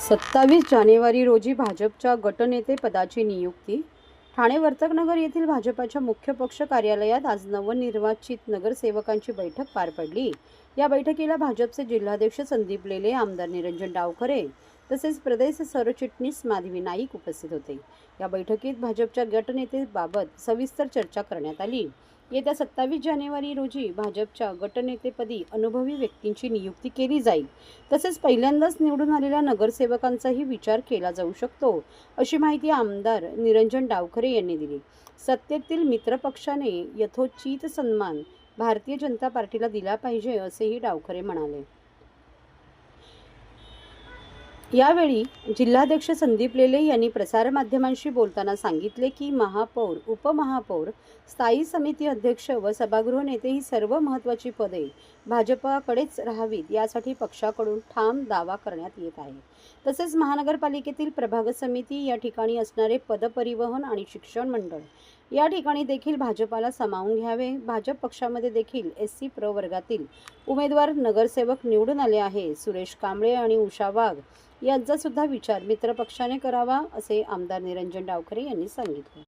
सत्तावीस जानेवारी रोजी भाजपच्या गटनेते पदाची नियुक्ती. ठाणे वर्तकनगर येथील भाजपाच्या मुख्य पक्ष कार्यालयात आज नवनिर्वाचित नगरसेवकांची बैठक पार पडली. या बैठकीला भाजपचे जिल्हाध्यक्ष संदीप लेले आमदार निरंजन डावखरे तसेच प्रदेश सरचिटणीस माधवी नाईक उपस्थित होते. या बैठकीत भाजपच्या गटनेतेबाबत सविस्तर चर्चा करण्यात आली. येत्या सत्तावीस जानेवारी रोजी भाजपच्या गटनेतेपदी अनुभवी व्यक्तींची नियुक्ती केली जाईल. तसेच पहिल्यांदाच निवडून आलेल्या नगरसेवकांचाही विचार केला जाऊ शकतो अशी माहिती आमदार निरंजन डावखरे यांनी दिली. सत्तेतील मित्रपक्षाने यथोचित सन्मान भारतीय जनता पार्टीला दिला पाहिजे असेही डावखरे म्हणाले. यावेळी जिल्हाध्यक्ष संदीप लेले यांनी प्रसारमाध्यमांशी बोलताना सांगितले की महापौर उपमहापौर स्थायी समिती अध्यक्ष व सभागृह नेते ही सर्व महत्त्वाची पदे भाजपाकडेच राहावीत यासाठी पक्षाकडून ठाम दावा करण्यात येत आहे. तसेच महानगरपालिकेतील प्रभाग समिती या ठिकाणी असणारे पदपरिवहन आणि शिक्षण मंडळ या ठिकाणी देखील भाजपाला सामावून घ्यावे. भाजप पक्षामध्ये देखील एस सी प्रवर्गातील उमेदवार नगरसेवक निवडून आले आहे. सुरेश कांबळे आणि उषा वाघ यांचासुद्धा विचार मित्रपक्षाने करावा असे आमदार निरंजन डावखरे यांनी सांगितले.